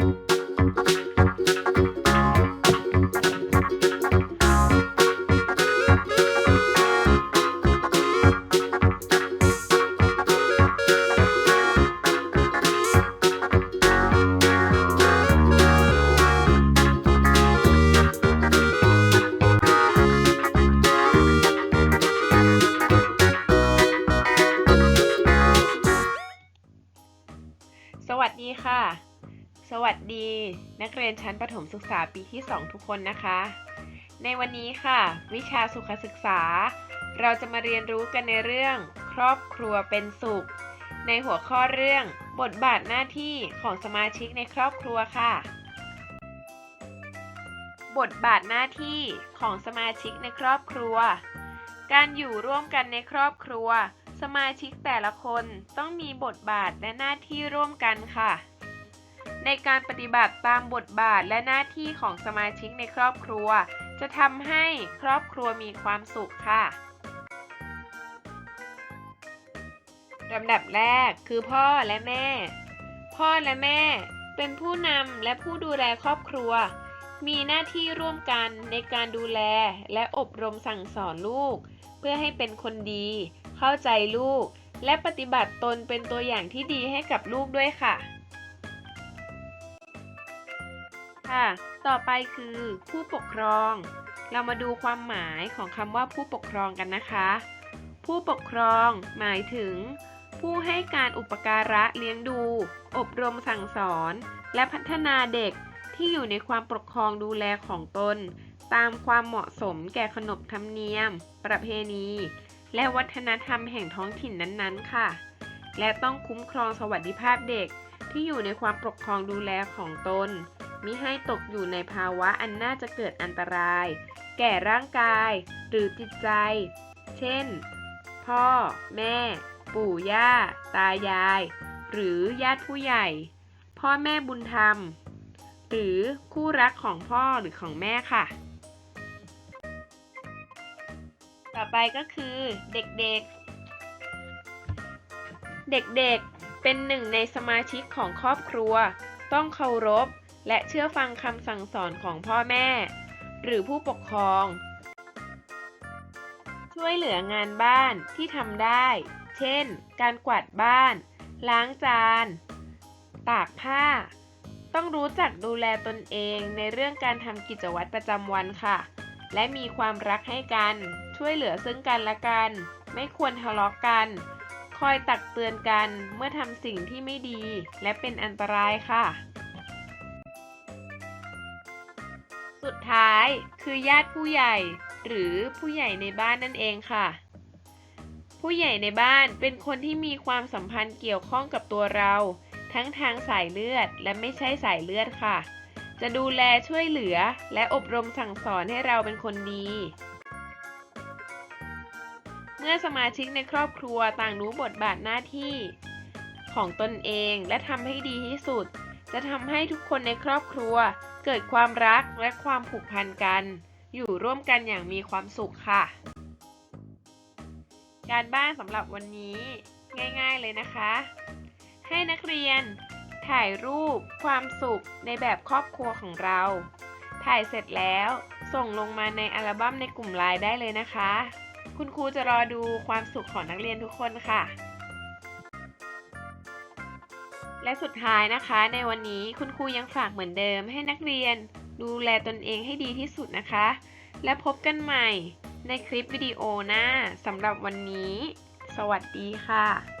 สวัสดีค่ะ สวัสดี นักเรียนชั้นประถมศึกษาปีที่ 2 ทุกคนนะคะ ในวันนี้ค่ะ วิชาสุขศึกษา เราจะมาเรียนรู้กันในเรื่อง ครอบครัวเป็นสุข ในหัวข้อเรื่อง บทบาทหน้าที่ของสมาชิกในครอบครัวค่ะ บทบาทหน้าที่ของสมาชิกในครอบครัว การอยู่ร่วมกันในครอบครัว สมาชิกแต่ละคนต้องมีบทบาทและหน้าที่ร่วมกันค่ะ ในการปฏิบัติตามบทบาทและหน้าที่ของสมาชิกในครอบครัว จะทำให้ครอบครัวมีความสุขค่ะลำดับแรกคือพ่อและแม่ พ่อและแม่ เป็นผู้นำและผู้ดูแลครอบครัว มีหน้าที่ร่วมกันในการดูแลและอบรมสั่งสอนลูก เพื่อให้เป็นคนดี เข้าใจลูก และปฏิบัติตนเป็นตัวอย่างที่ดีให้กับลูกด้วยค่ะ ค่ะ ต่อไปคือผู้ปกครอง เรามาดูความหมายของคำว่าผู้ปกครองกันนะคะ ผู้ปกครองหมายถึง ผู้ให้การอุปการะเลี้ยงดู อบรมสั่งสอน และพัฒนาเด็กที่อยู่ในความปกครองดูแลของตน ตามความเหมาะสมแก่ขนบธรรมเนียม ประเพณี และวัฒนธรรมแห่งท้องถิ่นนั้นๆ ค่ะ และต้องคุ้มครองสวัสดิภาพเด็กที่อยู่ในความปกครองดูแลของตน มิให้ตกอยู่ในภาวะอันน่าจะเกิดอันตราย แก่ร่างกายหรือจิตใจ เช่น พ่อ แม่ ปู่ย่า ตายาย หรือญาติผู้ใหญ่ พ่อแม่บุญธรรม หรือคู่รักของพ่อหรือของแม่ค่ะ ต่อไปก็คือเด็กๆ เด็กๆเป็นหนึ่งในสมาชิกของครอบครัว ต้องเคารพ และเชื่อฟังคำสั่งสอนของพ่อแม่ หรือผู้ปกครอง ช่วยเหลืองานบ้านที่ทำได้ เช่น การกวาดบ้าน ล้างจาน ตากผ้า ต้องรู้จักดูแลตนเองในเรื่องการทำกิจวัตรประจำวันค่ะ และมีความรักให้กัน ช่วยเหลือซึ่งกันและกัน ไม่ควรทะเลาะกกันคอยตักเตือนกันเมื่อทำสิ่งที่ไม่ดีและเป็นอันตรายค่ะ สุดท้ายคือญาติผู้ใหญ่ หรือผู้ใหญ่ในบ้านนั่นเองค่ะ ผู้ใหญ่ในบ้านเป็นคนที่มีความสัมพันธ์เกี่ยวข้องกับตัวเรา ทั้งทางสายเลือดและไม่ใช่สายเลือดค่ะ จะดูแลช่วยเหลือและอบรมสั่งสอนให้เราเป็นคนดี เมื่อสมาชิกในครอบครัวต่างรู้บทบาทหน้าที่ ของตนเองและทำให้ดีที่สุด จะทำให้ทุกคนในครอบครัว เกิดความรักและความผูกพันกัน อยู่ร่วมกันอย่างมีความสุขค่ะ การบ้านสำหรับวันนี้ ง่าย ๆเลยนะคะ ให้นักเรียน ถ่ายรูปความสุขในแบบครอบครัวของเรา ถ่ายเสร็จแล้วส่งลงมาในอัลบั้มในกลุ่มไลน์ได้เลยนะคะ คุณครูจะรอดูความสุขของนักเรียนทุกคนค่ะ และสุดท้ายนะคะ ในวันนี้คุณครูยังฝากเหมือนเดิมให้นักเรียน ดูแลตนเองให้ดีที่สุดนะคะ และพบกันใหม่ในคลิปวิดีโอหน้าสำหรับวันนี้ สวัสดีค่ะ